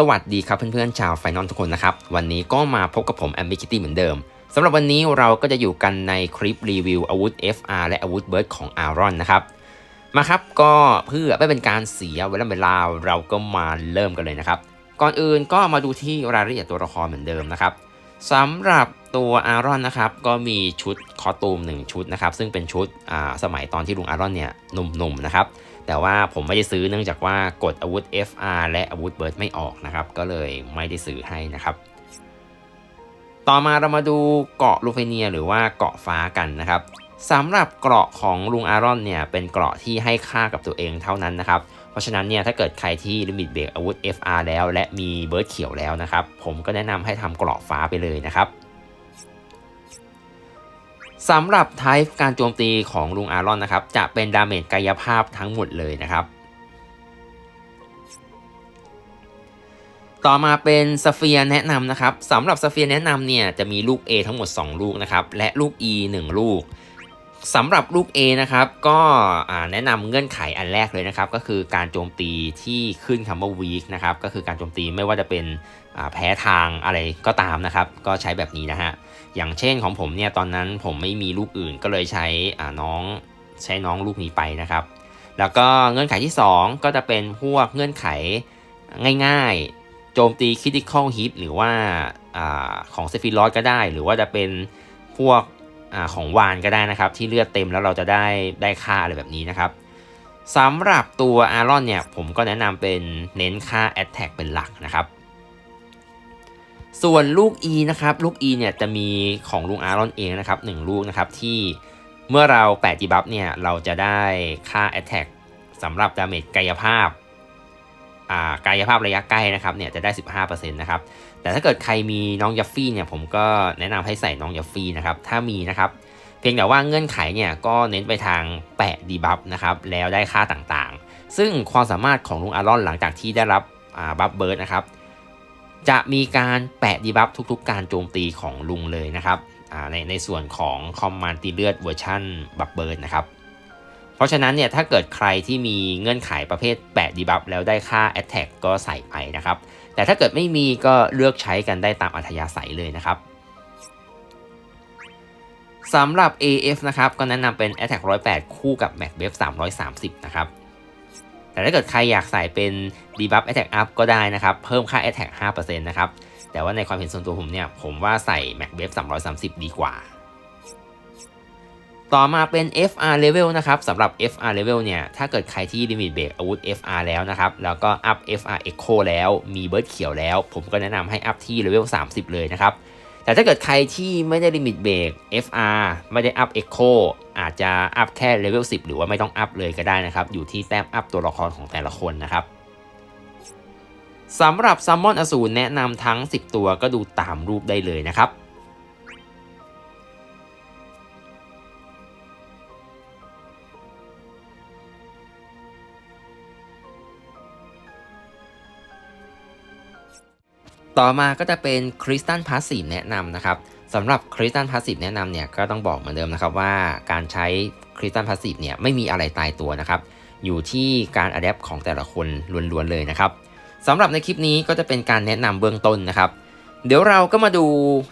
สวัสดีครับเพื่อนๆชาวไฟนอลทุกคนนะครับ วันนี้ก็มาพบกับผมแอมบิคิตี้เหมือนเดิมสำหรับวันนี้เราก็จะอยู่กันในคลิปรีวิวอาวุธ FR และอาวุธเบิร์ดของอารอนนะครับ มาครับก็เพื่อไม่เป็นการเสียเวลาเวลาเราก็มาเริ่มกันเลยนะครับ ก่อนอื่นก็มาดูที่รายละเอียดตัวละครเหมือนเดิมนะครับสำหรับตัวอารอนนะครับก็มีชุดคอตูม1ชุดนะครับซึ่งเป็นชุดสมัยตอนที่ลุงอารอนเนี่ยหนุ่มๆนะครับ แต่ว่าผมไม่ได้ซื้อเนื่องจากว่ากดอาวุธ FR และอาวุธเบิร์ดไม่ออกนะครับ ก็เลยไม่ได้ซื้อให้นะครับ ต่อมาเรามาดูเกาะลูเฟเนียหรือว่าเกาะฟ้ากันนะครับสำหรับเกราะของลุงอารอนเนี่ยเป็นเกราะที่ให้ค่ากับตัวเองเท่านั้นนะครับ เพราะฉะนั้นเนี่ยถ้าเกิดใครที่ลิมิตเบรกอาวุธ FR แล้ว และมีเบิร์ดเขียวแล้วนะครับ ผมก็แนะนำให้ทำเกราะฟ้าไปเลยนะครับ สำหรับไทป์การโจมตีของลุงอารอนนะครับ จะเป็นดาเมจกายภาพทั้งหมดเลยนะครับ ต่อมาเป็นสเฟียแนะนำนะครับสำหรับสเฟียแนะนำเนี่ยจะมีลูก A ทั้งหมด 2 ลูกนะครับ และลูก E 1 ลูกสำหรับลูก A นะครับก็แนะนำเงื่อนไขอันแรกเลยนะครับ ก็คือการโจมตีที่ขึ้นคำว่า weak นะครับก็คือการโจมตีไม่ว่าจะเป็น แพ้ทางอะไรก็ตามนะครับ ก็ใช้แบบนี้นะฮะ อย่างเช่นของผมเนี่ยตอนนั้นผมไม่มีลูกอื่นก็เลยใช้น้องใช้น้องลูกนี้ไปนะครับ แล้วก็เงื่อนไขที่ 2 ก็จะเป็นพวกเงื่อนไขง่ายๆ โจมตีคิติคอลฮิตหรือว่าอของเซฟิลอสก็ได้ หรือว่าจะเป็นพวกอของวานก็ได้นะครับ ที่เลือดเต็มแล้วเราจะได้ได้ค่าอะไรแบบนี้นะครับสำหรับตัวอารอนเนี่ยผมก็แนะนำเป็นเน้นค่า Attack เป็นหลักนะครับ ส่วนลูก E นะครับ ลูก E เนี่ยจะมีของลุงอารอนเองนะครับ1ลูกนะครับที่เมื่อเราแปะดีบัฟเนี่ยเราจะได้ค่า Attack สำหรับดาเมจกายภาพอ่ากายภาพระยะใกล้นะครับเนี่ยจะได้ 15%นะครับแต่ถ้าเกิดใครมีน้องยัฟฟี่เนี่ยผมก็แนะนำให้ใส่น้องยัฟฟี่นะครับถ้ามีนะครับเพียงแต่ว่าเงื่อนไขเนี่ยก็เน้นไปทางแปะดีบัฟนะครับแล้วได้ค่าต่างๆ ซึ่งความสามารถของลุงอารอนหลังจากที่ได้รับบัฟเบิร์ดนะครับ จะมีการแปะดีบัฟทุกๆ การโจมตีของลุงเลยนะครับในในส่วนของคอมมานด์ตีเลือดเวอร์ชันบัฟเบิร์ดนะครับ เพราะฉะนั้นเนี่ยถ้าเกิดใครที่มีเงื่อนไขประเภทแปะดีบัฟแล้วได้ค่า Attack ก็ใส่ไปนะครับ แต่ถ้าเกิดไม่มีก็เลือกใช้กันได้ตามอัธยาศัยเลยนะครับสำหรับ AF นะครับก็แนะนำเป็น Attack 108 คู่กับ Mac b e f 330 นะครับ แต่ถ้าเกิดใครอยากใส่เป็น debuff attack up ก็ได้นะครับ เพิ่มค่า attack 5%นะครับ แต่ว่าในความเห็นส่วนตัวผมเนี่ย ผมว่าใส่ mac b a f 330 ดีกว่า ต่อมาเป็น FR level นะครับสำหรับ FR level เนี่ย ถ้าเกิดใครที่ limit break อาวุธ FR แล้วนะครับ แล้วก็ up FR echo แล้ว มีเบิร์ดเขียวแล้ว ผมก็แนะนำให้ up ที่ level 30 เลยนะครับ แต่ถ้าเกิดใครที่ไม่ได้ลิมิตเบรก FR ไม่ได้อัพ Echo อาจจะอัพแค่เลเวล10 หรือว่าไม่ต้องอัพเลยก็ได้นะครับ อยู่ที่แต้มอัพตัวละครของแต่ละคนนะครับสำหรับซัมมอนอสูรแนะนำทั้ง 10 ตัวก็ดูตามรูปได้เลยนะครับ ต่อมาก็จะเป็นคริสตัลพาสซีฟแนะนำนะครับสำหรับคริสตัลพาสซีฟแนะนำเนี่ยก็ต้องบอกเหมือนเดิมนะครับว่าการใช้คริสตัลพาสซีฟเนี่ยไม่มีอะไรตายตัวนะครับอยู่ที่การอัดแอปของแต่ละคนล้วนๆเลยนะครับสำหรับในคลิปนี้ก็จะเป็นการแนะนำเบื้องต้นนะครับ เดี๋ยวเราก็มาดู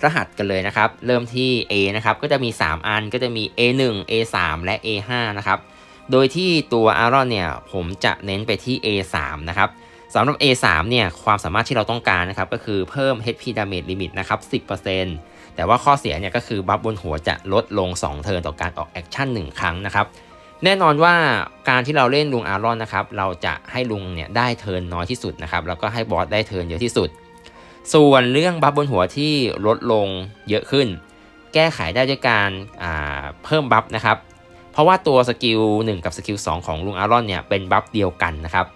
รหัสกันเลยนะครับ เริ่มที่ A นะครับก็จะมี 3 อันก็จะมี A1 A3 และ A5 นะครับโดยที่ตัวอารอนเนี่ยผมจะเน้นไปที่ A3 นะครับ สำหรับ A3 เนี่ยความสามารถที่เราต้องการนะครับก็คือเพิ่ม HP damage limit นะครับ 10%แต่ว่าข้อเสียเนี่ยก็คือบัฟบนหัวจะลดลง 2 เทิร์นต่อการออกแอคชั่น 1 ครั้งนะครับแน่นอนว่าการที่เราเล่นลุงอารอนนะครับเราจะให้ลุงเนี่ยได้เทิร์นน้อยที่สุดนะครับแล้วก็ให้บอสได้เทิร์นเยอะที่สุด ส่วนเรื่องบัฟบนหัวที่ลดลงเยอะขึ้น แก้ไขได้ด้วยการเพิ่มบัฟนะครับเพราะว่าตัวสกิล1กับสกิล2ของลุงอารอนเนี่ยเป็นบัฟเดียวกันนะครับ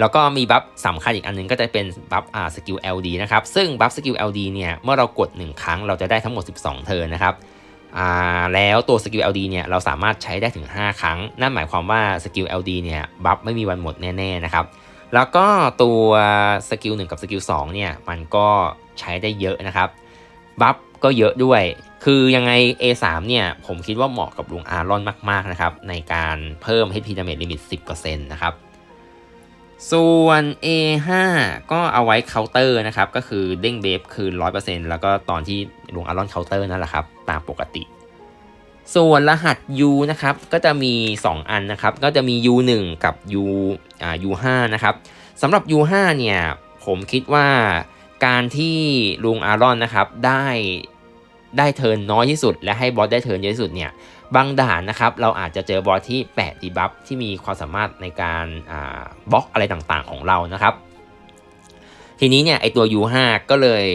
แล้วก็มีบัฟสำคัญอีกอันนึงก็จะเป็นบัฟอ่าสกิล LD นะครับ ซึ่งบัฟสกิล LD เนี่ย เมื่อเรากด 1 ครั้งเราจะได้ทั้งหมด 12 เทิร์นนะครับอ่าแล้วตัวสกิล LD เนี่ย เราสามารถใช้ได้ถึง 5 ครั้ง นั่นหมายความว่าสกิล LD เนี่ย บัฟไม่มีวันหมดแน่ ๆ นะครับ แล้วก็ตัวสกิล1กับสกิล2เนี่ย มันก็ใช้ได้เยอะนะครับ บัฟก็เยอะด้วย คือยังไง A3 เนี่ย ผมคิดว่าเหมาะกับลุงอารอนมาก ๆ นะครับ ในการเพิ่ม HP damage limit 10%นะครับ ส่วน A5 ก็เอาไว้เคาน์เตอร์นะครับ ก็คือเด้งเบฟคืน 100%แล้วก็ตอนที่ลุงอารอนเคาน์เตอร์นั่นแหละครับ ตามปกติ ส่วนรหัส U นะครับ ก็จะมี 2 อันนะครับ ก็จะมี U1 กับ U อ่า U5 นะครับสำหรับ U5 เนี่ย ผมคิดว่าการที่ลุงอารอนนะครับ ได้ได้เทิร์นน้อยที่สุด และให้บอสได้เทิร์นเยอะที่สุดเนี่ย บางด่านนะครับเราอาจจะเจอบอสที่แปะดีบัฟที่มีความสามารถในการบล็อกอะไรต่างๆของเรานะครับ ทีนี้เนี่ยไอตัว U5 ก็เลย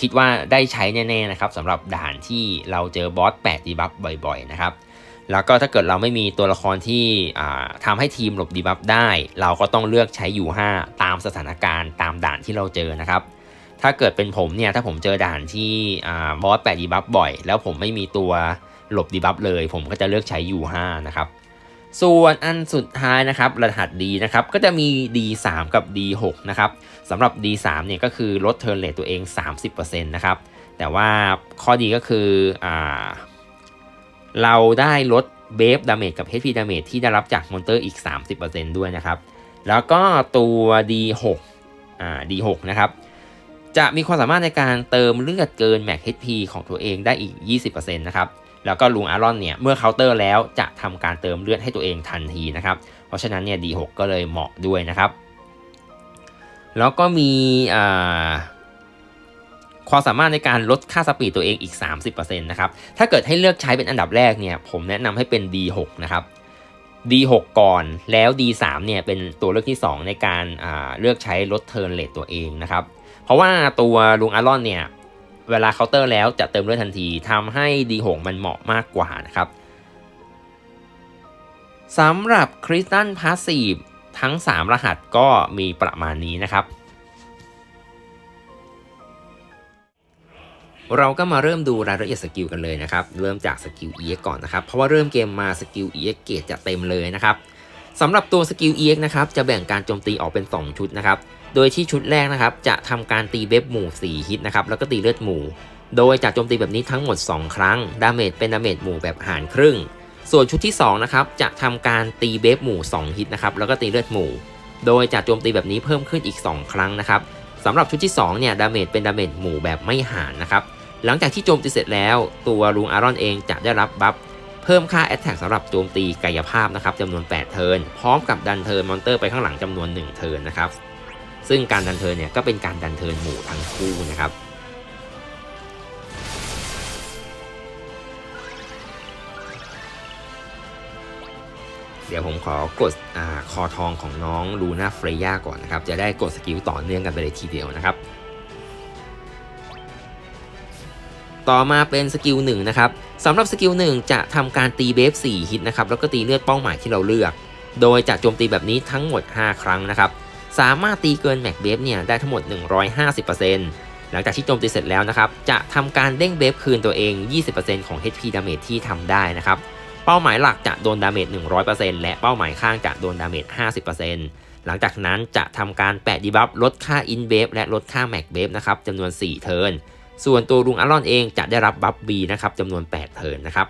คิดว่าได้ใช้แน่ๆนะครับสำหรับด่านที่เราเจอบอสแปะดีบัฟบ่อยๆนะครับแล้วก็ถ้าเกิดเราไม่มีตัวละครที่ทำให้ทีมหลบดีบัฟได้ เราก็ต้องเลือกใช้ U5 ตามสถานการณ์ตามด่านที่เราเจอนะครับถ้าเกิดเป็นผมเนี่ยถ้าผมเจอด่านที่บอสแปะดีบัฟบ่อย แล้วผมไม่มีตัว หลบดีบัฟเลย ผมก็จะเลือกใช้ U5 นะครับส่วนอันสุดท้ายนะครับรหัส D นะครับก็จะมี D3 กับ D6 นะครับสำหรับ D3 เนี่ยก็คือลดเทิร์นเลทตัวเอง 30%นะครับแต่ว่าข้อดีก็คืออเราได้ลดเบฟดาเมจกับ HP ดาเมจที่ได้รับจากมอนเตอร์อีก 30%ด้วยนะครับแล้วก็ตัว D6 อ่า D6 นะครับจะมีความสามารถในการเติมเลือดเกินแม็ก HP ของตัวเองได้อีก 20%นะครับ แล้วก็ลุงอารอนเนี่ยเมื่อเคาน์เตอร์แล้วจะทำการเติมเลือดให้ตัวเองทันทีนะครับ เพราะฉะนั้นเนี่ย D6 ก็เลยเหมาะด้วยนะครับ แล้วก็มีความสามารถในการลดค่าสปีดตัวเองอีก 30%นะครับ ถ้าเกิดให้เลือกใช้เป็นอันดับแรกเนี่ย ผมแนะนำให้เป็น D6 นะครับ D6 ก่อนแล้ว D3 เนี่ยเป็นตัวเลือกที่ 2 ในการเลือกใช้ลดเทิร์นเลทตัวเองนะครับ เพราะว่าตัวลุงอารอนเนี่ย เวลาเคาน์เตอร์แล้วจะเติมเลือดทันทีทำให้ D6 มันเหมาะมากกว่านะครับสำหรับคริสตัลพาสซีฟทั้ง 3 รหัสก็มีประมาณนี้นะครับ เราก็มาเริ่มดูรายละเอียดสกิลกันเลยนะครับ เริ่มจากสกิล EX ก่อนนะครับ เพราะว่าเริ่มเกมมาสกิล EX เกจจะเต็มเลยนะครับ สำหรับตัวสกิล EX นะครับจะแบ่งการโจมตีออกเป็น 2 ชุดนะครับ โดยที่ชุดแรกนะครับจะทำการตีเบฟหมู่ 4 ฮิตนะครับแล้วก็ตีเลือดหมู่ โดยจะโจมตีแบบนี้ทั้งหมด 2 ครั้ง ดาเมจเป็นดาเมจหมู่แบบหารครึ่ง ส่วนชุดที่2นะครับจะทำการตีเบฟหมู่ 2 ฮิตนะครับแล้วก็ตีเลือดหมู่ โดยจะโจมตีแบบนี้เพิ่มขึ้นอีก 2 ครั้งนะครับสำหรับชุดที่2เนี่ยดาเมจเป็นดาเมจหมู่แบบไม่หารนะครับหลังจากที่โจมตีเสร็จแล้ว ตัวลุงอารอนเองจะได้รับบัฟ พิ่มค่าแอตแทกสำหรับโจมตีกายภาพนะครับจำนวน 8 เทิร์นพร้อมกับดันเทิร์นมอนเตอร์ไปข้างหลังจำนวน 1 เทิร์นนะครับซึ่งการดันเทิร์นเนี่ยก็เป็นการดันเทิร์นหมู่ทั้งคู่นะครับเดี๋ยวผมขอกดอคอทองของน้องลูน่าเฟรย่าก่อนนะครับ จะได้กดสกิลต่อเนื่องกันไปเลยทีเดียวนะครับ ต่อมาเป็นสกิลหนึ่งนะครับสำหรับสกิลหนึ่งจะทำการตีเบฟ4ฮิตนะครับแล้วก็ตีเลือดเป้าหมายที่เราเลือก โดยจะโจมตีแบบนี้ทั้งหมด 5 ครั้งนะครับสามารถตีเกินแม็กเบฟเนี่ยได้ทั้งหมด 150%หลังจากที่โจมตีเสร็จแล้วนะครับจะทำการเด้งเบฟคืนตัวเอง 20%ของ HP ดาเมจที่ทำได้นะครับเป้าหมายหลักจะโดนดาเมจ100%และเป้าหมายข้างจะโดนดาเมจ50%หลังจากนั้นจะทำการแปะดีบัฟลดค่าอินเบฟและลดค่าแม็กเบฟนะครับจำนวน 4 เทิร์น ส่วนตัวลุงอารอนเองจะได้รับบัฟบีนะครับจำนวน 8 เทิร์นนะครับ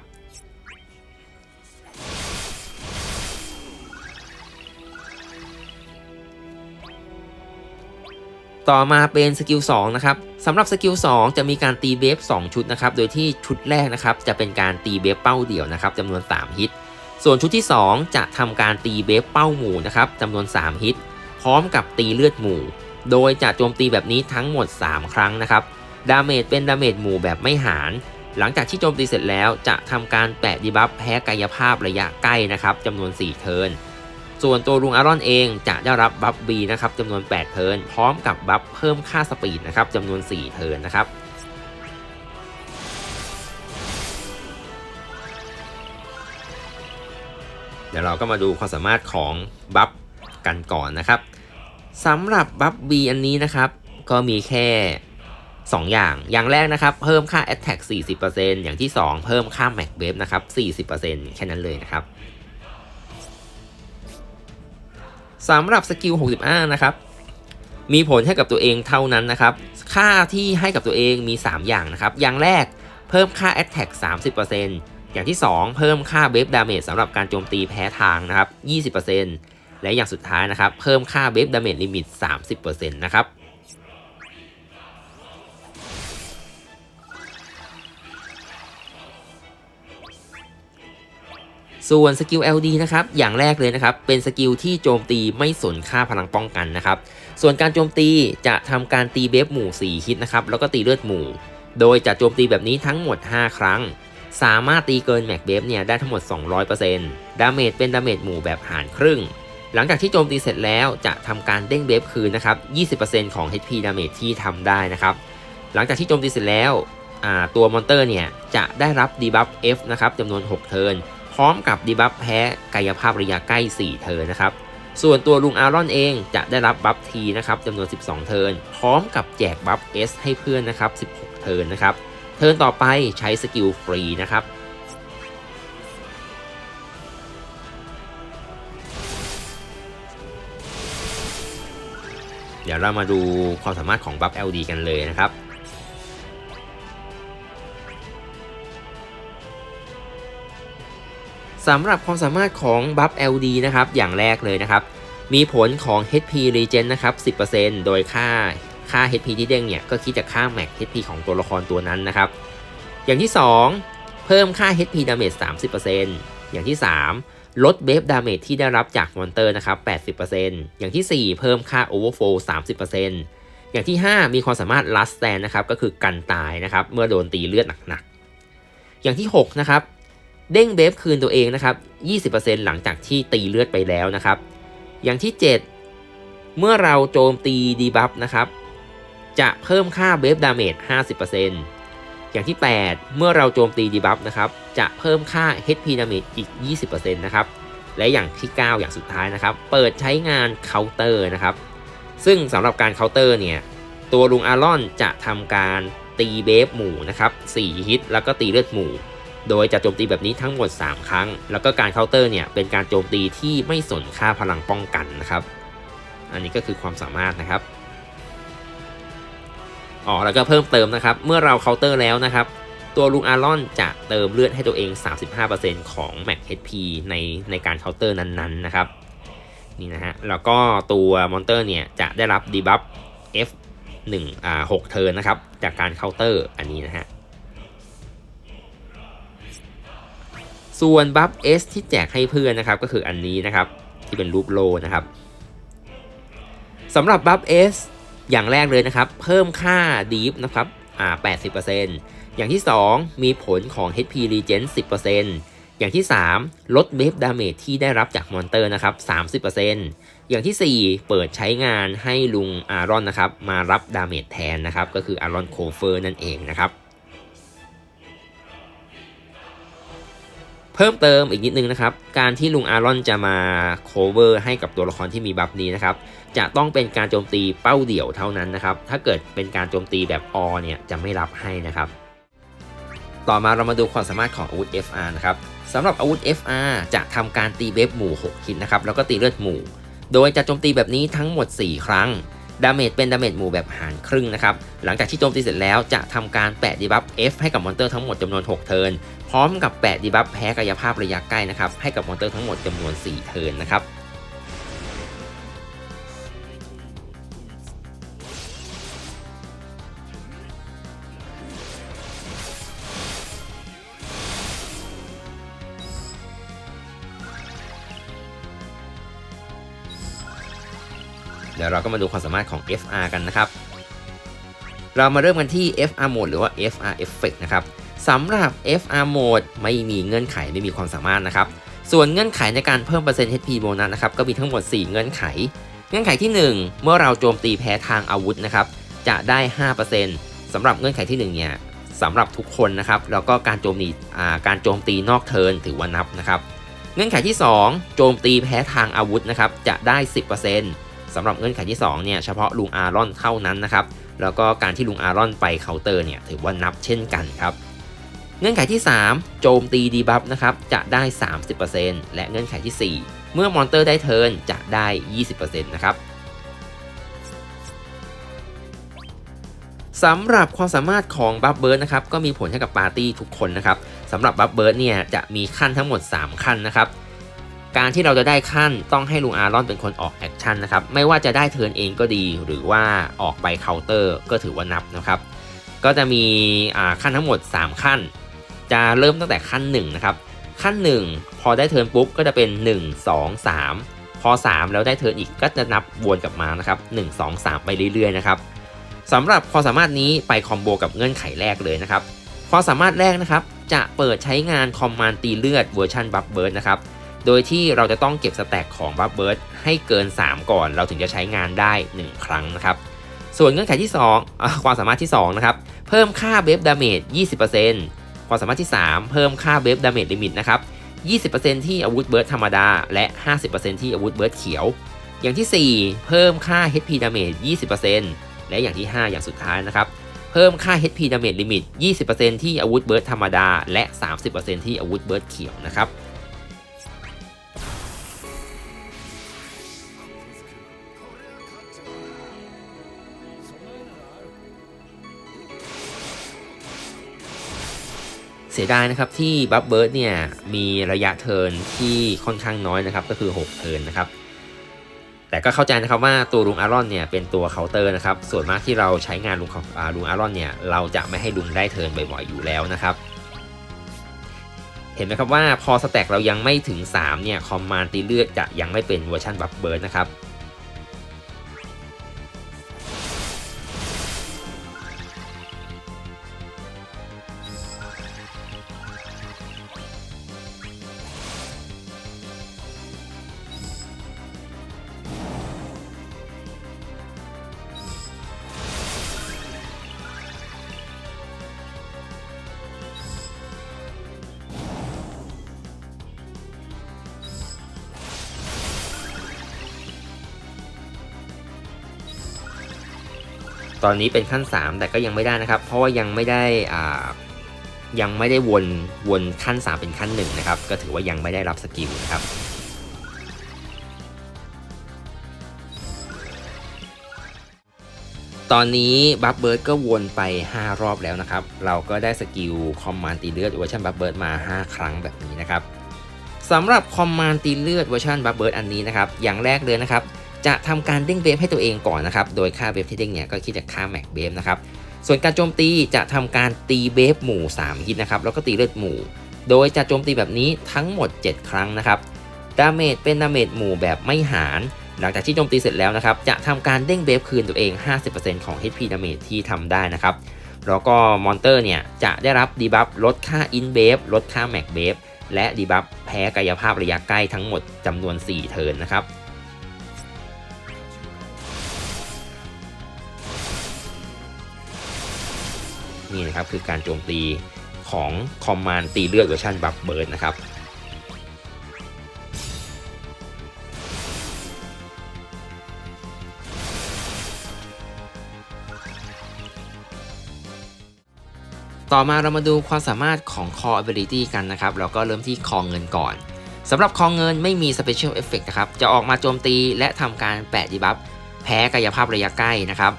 ต่อมาเป็นสกิล2นะครับสำหรับสกิล2จะมีการตีเบฟ2ชุดนะครับ โดยที่ชุดแรกนะครับจะเป็นการตีเบฟเป้าเดี่ยวนะครับจำนวน 3 ฮิต ส่วนชุดที่ 2 จะทำการตีเบฟเป้าหมู่นะครับจำนวน 3 ฮิต พร้อมกับตีเลือดหมู่ โดยจะโจมตีแบบนี้ทั้งหมด 3 ครั้งนะครับ ดาเมจเป็นดาเมจหมู่แบบไม่หาร หลังจากที่โจมตีเสร็จแล้วจะทำการแปะดีบัฟแพ้กายภาพระยะใกล้นะครับจำนวน 4 เทิร์น ส่วนตัวลุงอารอนเองจะได้รับบัฟบีนะครับจำนวน 8 เทิร์น พร้อมกับบัฟเพิ่มค่าสปีดนะครับจำนวน 4 เทิร์นนะครับเดี๋ยวเราก็มาดูความสามารถของบัฟกันก่อนนะครับสำหรับบัฟบีอันนี้นะครับ ก็มีแค่ 2 อย่าง อย่างแรกนะครับ เพิ่มค่า Attack 40%อย่างที่ 2 เพิ่มค่า Max w a v e นะครับ 40%แค่นั้นเลยนะครับสำหรับสกิล 65 นะครับ มีผลให้กับตัวเองเท่านั้นนะครับ ค่าที่ให้กับตัวเองมี 3 อย่างนะครับ อย่างแรกเพิ่มค่า Attack 30%อย่างที่ 2 เพิ่มค่า Wave Damage สำหรับการโจมตีแพ้ทางนะครับ 20%และอย่างสุดท้ายนะครับ เพิ่มค่าเบฟดาเมจลิมิต 30%นะครับ ส่วนสกิล LD นะครับ อย่างแรกเลยนะครับ เป็นสกิลที่โจมตีไม่สนค่าพลังป้องกันนะครับ ส่วนการโจมตีจะทำการตีเบฟหมู่ 4 ฮิตนะครับ แล้วก็ตีเลือดหมู่ โดยจะโจมตีแบบนี้ทั้งหมด 5 ครั้ง สามารถตีเกินแม็กเบฟเนี่ยได้ทั้งหมด 200%ดาเมจเป็นดาเมจหมู่แบบหารครึ่ง หลังจากที่โจมตีเสร็จแล้วจะทำการเด้งเบฟคืนนะครับ 20%ของ HP ดาเมจที่ทำได้นะครับ หลังจากที่โจมตีเสร็จแล้วตัวมอนเตอร์เนี่ยจะได้รับดีบัฟ F นะครับจำนวน 6 เทิร์น ร้อมกับดีบัฟแพ้กายภาพระยะใกล้ 4 เทิร์นนะครับ ส่วนตัวลุงอารอนเองจะได้รับบัฟ T นะครับจำนวน 12 เทิร์นพร้อมกับแจกบัฟ S ให้เพื่อนนะครับ 16 เทิร์นนะครับ เทิร์นต่อไปใช้สกิลฟรีนะครับเดี๋ยวเรามาดูความสามารถของบัฟ LD กันเลยนะครับ สำหรับความสามารถของบัฟ LD นะครับ อย่างแรกเลยนะครับ มีผลของ HP Regen นะครับ 10%โดยค่าค่า HP ที่เด้งเนี่ย ก็คิดจากค่า Max HP ของตัวละครตัวนั้นนะครับ อย่างที่ 2 เพิ่มค่า HP Damage 30%อย่างที่ 3 ลดเบฟดาเมจที่ได้รับจากมอนเตอร์นะครับ 80%อย่างที่ 4 เพิ่มค่า Overflow 30%อย่างที่ 5 มีความสามารถ Last Stand นะครับ ก็คือกันตายนะครับ เมื่อโดนตีเลือดหนักๆ อย่างที่ 6 นะครับ เด้งเบฟคืนตัวเองนะครับ 20%หลังจากที่ตีเลือดไปแล้วนะครับ อย่างที่ 7 เมื่อเราโจมตีดีบัฟนะครับ จะเพิ่มค่าเบฟดาเมจ 50%อย่างที่ 8 เมื่อเราโจมตีดีบัฟนะครับ จะเพิ่มค่า HP ดาเมจอีก 20%นะครับ และอย่างที่ 9 อย่างสุดท้ายนะครับ เปิดใช้งานเคาน์เตอร์นะครับ ซึ่งสำหรับการเคาน์เตอร์เนี่ย ตัวลุงอารอนจะทำการตีเบฟหมู่นะครับ 4 ฮิต แล้วก็ตีเลือดหมู่ โดยจะโจมตีแบบนี้ทั้งหมด 3 ครั้ง แล้วก็การเคาน์เตอร์เนี่ยเป็นการโจมตีที่ไม่สนค่าพลังป้องกันนะครับ อันนี้ก็คือความสามารถนะครับอ๋อแล้วก็เพิ่มเติมนะครับ เมื่อเราเคาน์เตอร์แล้วนะครับ ตัวลุงอารอนจะเติมเลือดให้ตัวเอง 35%ของ Max HP ในในการเคาน์เตอร์นั้นๆนะครับนี่นะฮะแล้วก็ตัวมอนเตอร์เนี่ยจะได้รับดีบัฟ F 1อ่า6เทิร์นนะครับ จากการเคาน์เตอร์อันนี้นะฮะ ส่วนบัฟ S ที่แจกให้เพื่อนนะครับ ก็คืออันนี้นะครับ ที่เป็นรูปโลนะครับสำหรับบัฟ S อย่างแรกเลยนะครับ เพิ่มค่า Deep นะครับอ่า80%อย่างที่ 2 มีผลของ HP Regen 10%อย่างที่ 3 ลดเบฟดาเมจที่ได้รับจากมอนเตอร์นะครับ 30%อย่างที่ 4 เปิดใช้งานให้ลุงอารอนนะครับ มารับดาเมจแทนนะครับ ก็คืออารอนโคเฟอร์นั่นเองนะครับ เพิ่มเติมอีกนิดนึงนะครับ การที่ลุงอารอนจะมาโคเวอร์ให้กับตัวละครที่มีบัฟนี้นะครับ จะต้องเป็นการโจมตีเป้าเดี่ยวเท่านั้นนะครับ ถ้าเกิดเป็นการโจมตีแบบอเนี่ยจะไม่รับให้นะครับ ต่อมาเรามาดูความสามารถของอาวุธ FR นะครับสำหรับอาวุธ FR จะทำการตีเบฟหมู่6ฮิตนะครับ แล้วก็ตีเลือดหมู่ โดยจะโจมตีแบบนี้ทั้งหมด 4 ครั้ง ดาเมจเป็นดาเมจหมู่แบบหารครึ่งนะครับ หลังจากที่โจมตีเสร็จแล้วจะทำการแปะดีบัฟ F ให้กับมอนเตอร์ทั้งหมดจำนวน 6 เทิร์น พร้อมกับแปะดีบัฟแพ้กายภาพระยะใกล้นะครับให้กับมอนเตอร์ทั้งหมดจำนวน 4 เทิร์นนะครับ เดี๋ยวเราก็มาดูความสามารถของ FR กันนะครับ เรามาเริ่มกันที่ FR Mode หรือว่า FR Effect นะครับสำหรับ FR Mode ไม่มีเงื่อนไขไม่มีความสามารถนะครับ ส่วนเงื่อนไขในการเพิ่มเปอร์เซ็นต์ HP โบนัสนะครับก็มีทั้งหมด 4 เงื่อนไข เงื่อนไขที่ 1 เมื่อเราโจมตีแพ้ทางอาวุธนะครับจะได้ 5%สำหรับเงื่อนไขที่1เนี่ยสำหรับทุกคนนะครับแล้วก็การโจมตีการโจมตีนอกเทิร์นถือว่านับนะครับ เงื่อนไขที่ 2 โจมตีแพ้ทางอาวุธนะครับจะได้ 10% สำหรับเงื่อนไขที่2เนี่ยเฉพาะลุงอารอนเท่านั้นนะครับแล้วก็การที่ลุงอารอนไปเคาน์เตอร์เนี่ยถือว่านับเช่นกันครับเงื่อนไขที่ 3 โจมตีดีบัฟนะครับจะได้ 30%และเงื่อนไขที่ 4 เมื่อมอนเตอร์ได้เทิร์นจะได้ 20%นะครับสำหรับความสามารถของบัฟเบิร์ดนะครับก็มีผลให้กับปาร์ตี้ทุกคนนะครับสำหรับบัฟเบิร์ดเนี่ยจะมีขั้นทั้งหมด 3 ขั้นนะครับ การที่เราจะได้ขั้นต้องให้ลุงอารอนเป็นคนออกแอคชั่นนะครับ ไม่ว่าจะได้เทิร์นเองก็ดี หรือว่าออกไปเคาน์เตอร์ก็ถือว่านับนะครับ ก็จะมีขั้นทั้งหมด 3 ขั้น จะเริ่มตั้งแต่ขั้น1นะครับ ขั้น 1 พอได้เทิร์นปุ๊บก็จะเป็น 1 2 3 พอ 3 แล้วได้เทิร์นอีกก็จะนับวนกลับมานะครับ 1 2 3 ไปเรื่อยๆนะครับสำหรับความสามารถนี้ไปคอมโบกับเงื่อนไขแรกเลยนะครับความสามารถแรกนะครับจะเปิดใช้งานคอมมานด์ตีเลือดเวอร์ชันบัฟเบิร์ดนะครับ โดยที่เราจะต้องเก็บสแต็กของบัฟเบิร์ดให้เกิน 3 ก่อน เราถึงจะใช้งานได้ 1 ครั้งนะครับ ส่วนเงื่อนไขที่ 2 ความสามารถที่ 2 นะครับ เพิ่มค่าเบฟดาเมจ 20%ความสามารถที่ 3 เพิ่มค่าเบฟดาเมจลิมิตนะครับ 20%ที่อาวุธเบิร์ดธรรมดา และ 50%ที่อาวุธเบิร์ดเขียว อย่างที่ 4 เพิ่มค่า HP ดาเมจ 20%และอย่างที่ 5 อย่างสุดท้ายนะครับ เพิ่มค่า HP Damage Limit 20%ที่อาวุธเบิร์ดธรรมดา และ 30%ที่อาวุธเบิร์ดเขียวนะครับ สียดายนะครับที่บัฟเบิร์ดเนี่ยมีระยะเทินที่ค่อนข้างน้อยนะครับก็คือ 6 เทินนะครับแต่ก็เข้าใจนะครับว่าตัวลุงอารอนเนี่ยเป็นตัวเคาน์เตอร์นะครับส่วนมากที่เราใช้งานลุงลุงอารอนเนี่ยเราจะไม่ให้ลุงได้เทินบ่อยๆอยู่แล้วนะครับ เห็นไหมครับว่าพอสแต็กเรายังไม่ถึง 3 เนี่ยคอมมานด์ตีเลือดจะยังไม่เป็นเวอร์ชันบัฟเบิร์ดนะครับ ตอนนี้เป็นขั้น 3 แต่ก็ยังไม่ได้นะครับ เพราะว่ายังไม่ได้อ่ายังไม่ได้วนวนขั้น 3 เป็นขั้น1นะครับ ก็ถือว่ายังไม่ได้รับสกิลนะครับตอนนี้บัฟเบิร์ดก็วนไป 5 รอบแล้วนะครับ เราก็ได้สกิลคอมมานด์ตีเลือดเวอร์ชันบัฟเบิร์ดมา 5 ครั้งแบบนี้นะครับสำหรับคอมมานด์ตีเลือดเวอร์ชันบัฟเบิร์ดอันนี้นะครับ อย่างแรกเลยนะครับ จะทำการเด้งเบฟให้ตัวเองก่อนนะครับ โดยค่าเบฟที่เด้งเนี่ยก็คิดจากค่าแม็กเบฟนะครับ ส่วนการโจมตีจะทำการตีเบฟหมู่ 3 ฮิตนะครับ แล้วก็ตีเลือดหมู่ โดยจะโจมตีแบบนี้ทั้งหมด 7 ครั้งนะครับ ดาเมจเป็นดาเมจหมู่แบบไม่หาร หลังจากที่โจมตีเสร็จแล้วนะครับ จะทำการเด้งเบฟคืนตัวเอง 50%ของ HP ดาเมจที่ทำได้นะครับ แล้วก็มอนเตอร์เนี่ยจะได้รับดีบัฟลดค่าอินเบฟลดค่าแม็กเบฟและดีบัฟแพ้กายภาพระยะใกล้ทั้งหมดจำนวน 4 เทิร์นนะครับ นี่นะครับคือการโจมตีของคอมมานด์ตีเลือดเวอร์ชันบัฟเบิร์ดนะครับต่อมาเรามาดูความสามารถของ Core Ability กันนะครับ เราก็เริ่มที่คอเงินก่อนสำหรับคอเงินไม่มี Special Effect นะครับ จะออกมาโจมตีและทำการแปะดีบัฟแพ้กายภาพระยะใกล้นะครับ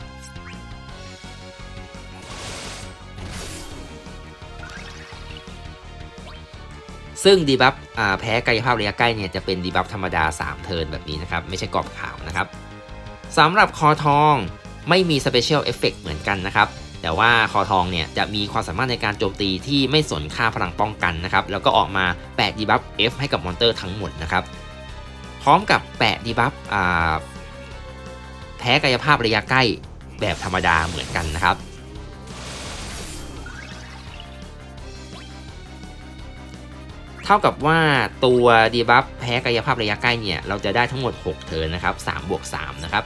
ซึ่งดีบัฟแพ้กายภาพระยะใกล้เนี่ยจะเป็นดีบัฟธรรมดา 3 เทิร์นแบบนี้นะครับ ไม่ใช่กรอบขาวนะครับสำหรับคอทองไม่มีสเปเชียลเอฟเฟกเหมือนกันนะครับ แต่ว่าคอทองเนี่ยจะมีความสามารถในการโจมตีที่ไม่สนค่าพลังป้องกันนะครับ แล้วก็ออกมาแปะดีบัฟ F ให้กับมอนเตอร์ทั้งหมดนะครับ พร้อมกับแปะดีบัฟแพ้กายภาพระยะใกล้แบบธรรมดาเหมือนกันนะครับ ท่ากับว่าตัวดีบัฟแพ้กายภาพระยะใกล้เนี่ย เราจะได้ทั้งหมด 6 เทิร์นนะครับ3บวก3นะครับ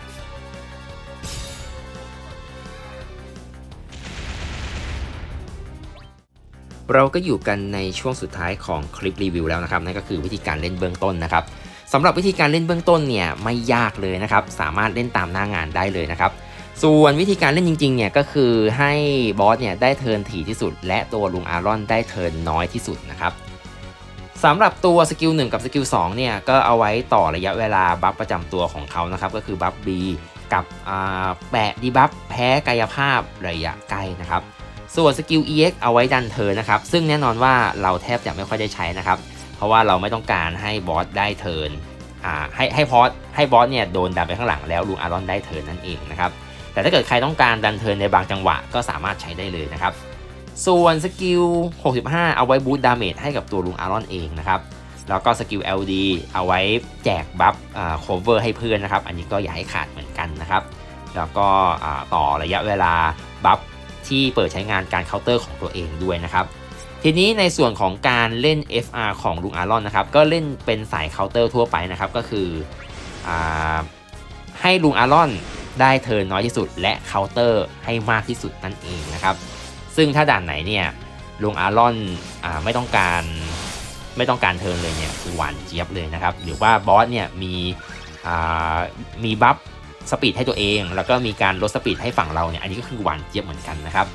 เราก็อยู่กันในช่วงสุดท้ายของคลิปรีวิวแล้วนะครับนั่นก็คือวิธีการเล่นเบื้องต้นนะครับสำหรับวิธีการเล่นเบื้องต้นเนี่ยไม่ยากเลยนะครับสามารถเล่นตามหน้างานได้เลยนะครับส่วนวิธีการเล่นจริงๆเนี่ยก็คือให้บอสเนี่ยได้เทิร์นถี่ที่สุด และตัวลุงอารอนได้เทิร์นน้อยที่สุดนะครับ สำหรับตัวสกิล1กับสกิล2เนี่ยก็เอาไว้ต่อระยะเวลาบัฟประจำตัวของเขานะครับก็คือบัฟ B กับแปะดีบัฟแพ้กายภาพระยะใกล้นะครับส่วนสกิล EX เอาไว้ดันเธอนะครับซึ่งแน่นอนว่าเราแทบจะไม่ค่อยได้ใช้นะครับเพราะว่าเราไม่ต้องการให้บอสได้เทินอ่าให้ให้พอสให้บอสเนี่ยโดนดันไปข้างหลังแล้วลุงอารอนได้เทินนั่นเองนะครับแต่ถ้าเกิดใครต้องการดันเทินในบางจังหวะก็สามารถใช้ได้เลยนะครับ ส่วนสกิล 65 เอาไว้บูตดาเมจให้กับตัวลุงอารอนเองนะครับ แล้วก็สกิล LD เอาไว้แจกบัฟอ่า cover ให้เพื่อนนะครับ อันนี้ก็อย่าให้ขาดเหมือนกันนะครับ แล้วก็ต่อระยะเวลาบัฟที่เปิดใช้งานการเคาน์เตอร์ของตัวเองด้วยนะครับ ทีนี้ในส่วนของการเล่น FR ของลุงอารอนนะครับ ก็เล่นเป็นสายเคาน์เตอร์ทั่วไปนะครับ ก็คืออาให้ลุงอารอนได้เทิร์นน้อยที่สุด และเคาน์เตอร์ให้มากที่สุดนั่นเองนะครับ ซึ่งถ้าด่านไหนเนี่ยลุงอารอนอาไม่ต้องการไม่ต้องการเทิร์นเลยเนี่ยคือหวานเจี๊ยบเลยนะครับหรือว่าบอสเนี่ยมีอ่ามีบัฟสปีดให้ตัวเอง แล้วก็มีการลดสปีดให้ฝั่งเราเนี่ยอันนี้ก็คือหวานเจี๊ยบเหมือนกันนะครับ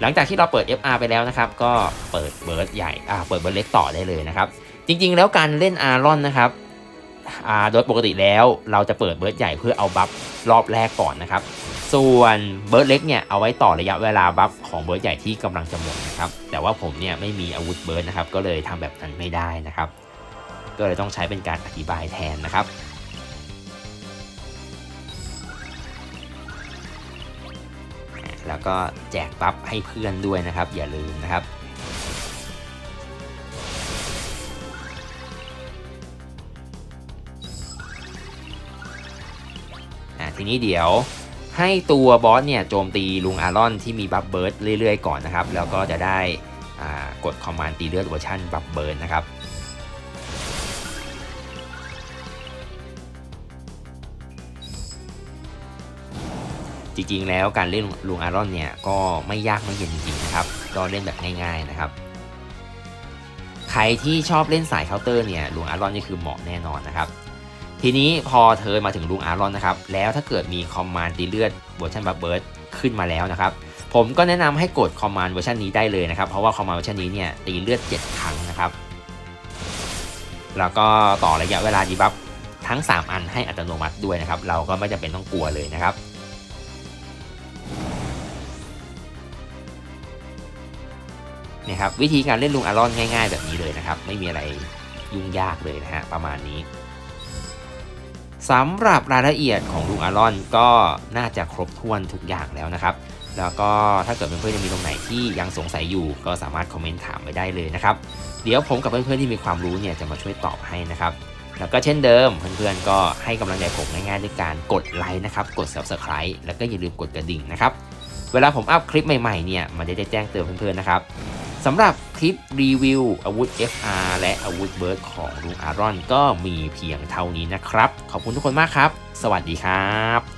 หลังจากที่เราเปิด FR ไปแล้วนะครับ ก็เปิดเบิร์ดใหญ่อ่าเปิดเบิร์ดเล็กต่อได้เลยนะครับ จริงๆ แล้วการเล่นอารอนนะครับ โดยปกติแล้วเราจะเปิดเบิร์ดใหญ่เพื่อเอาบัฟรอบแรกก่อนนะครับ ส่วนเบิร์ดเล็กเนี่ยเอาไว้ต่อระยะเวลาบัฟของเบิร์ดใหญ่ที่กำลังจะหมดนะครับ แต่ว่าผมเนี่ยไม่มีอาวุธเบิร์ดนะครับ ก็เลยทำแบบนั้นไม่ได้นะครับ ก็เลยต้องใช้เป็นการอธิบายแทนนะครับแล้วก็แจกบัฟให้เพื่อนด้วยนะครับ อย่าลืมนะครับ ทีนี้เดี๋ยวให้ตัวบอสเนี่ยโจมตีลุงอารอนที่มีบัฟเบิร์ดเรื่อยๆ ก่อนนะครับ แล้วก็จะได้กดคอมมานด์ตีเลือดเวอร์ชันบัฟเบิร์ดนะครับจริงๆแล้วการเล่นลุงอารอนเนี่ยก็ไม่ยากไม่เย็นจริงๆนะครับก็เล่นแบบง่ายๆนะครับ ใครที่ชอบเล่นสายเคาน์เตอร์เนี่ยลุงอารอนนี่คือเหมาะแน่นอนนะครับ ทีนี้พอเธอมาถึงลุงอารอนนะครับ แล้วถ้าเกิดมีคอมมานด์ตีเลือดเวอร์ชันบัฟเบิร์ดขึ้นมาแล้วนะครับ ผมก็แนะนำให้กดคอมมานด์เวอร์ชันนี้ได้เลยนะครับ เพราะว่าคอมมานด์เวอร์ชันนี้เนี่ยตีเลือด 7 ครั้งนะครับ แล้วก็ต่อระยะเวลาดีบัฟทั้ง 3 อันให้อัตโนมัติด้วยนะครับ เราก็ไม่จำเป็นต้องกลัวเลยนะครับเนี่ยครับวิธีการเล่นลุงอารอนง่าย ๆ แบบนี้เลยนะครับ ไม่มีอะไรยุ่งยากเลยนะฮะประมาณนี้ สำหรับรายละเอียดของลุงอารอนก็น่าจะครบถ้วนทุกอย่างแล้วนะครับ แล้วก็ถ้าเกิดเพื่อนๆยังมีตรงไหนที่ยังสงสัยอยู่ ก็สามารถคอมเมนต์ถามไปได้เลยนะครับ เดี๋ยวผมกับเพื่อนๆที่มีความรู้เนี่ยจะมาช่วยตอบให้นะครับ แล้วก็เช่นเดิมเพื่อนๆก็ให้กำลังใจผมง่ายๆด้วยการกดไลค์นะครับ กด subscribe แล้วก็อย่าลืมกดกระดิ่งนะครับ เวลาผมอัพคลิปใหม่ๆเนี่ยมันจะได้แจ้งเตือนเพื่อนๆนะครับสำหรับคลิปรีวิวอาวุธ FR และอาวุธเบิร์ดของลุงอารอนก็มีเพียงเท่านี้นะครับ ขอบคุณทุกคนมากครับ สวัสดีครับ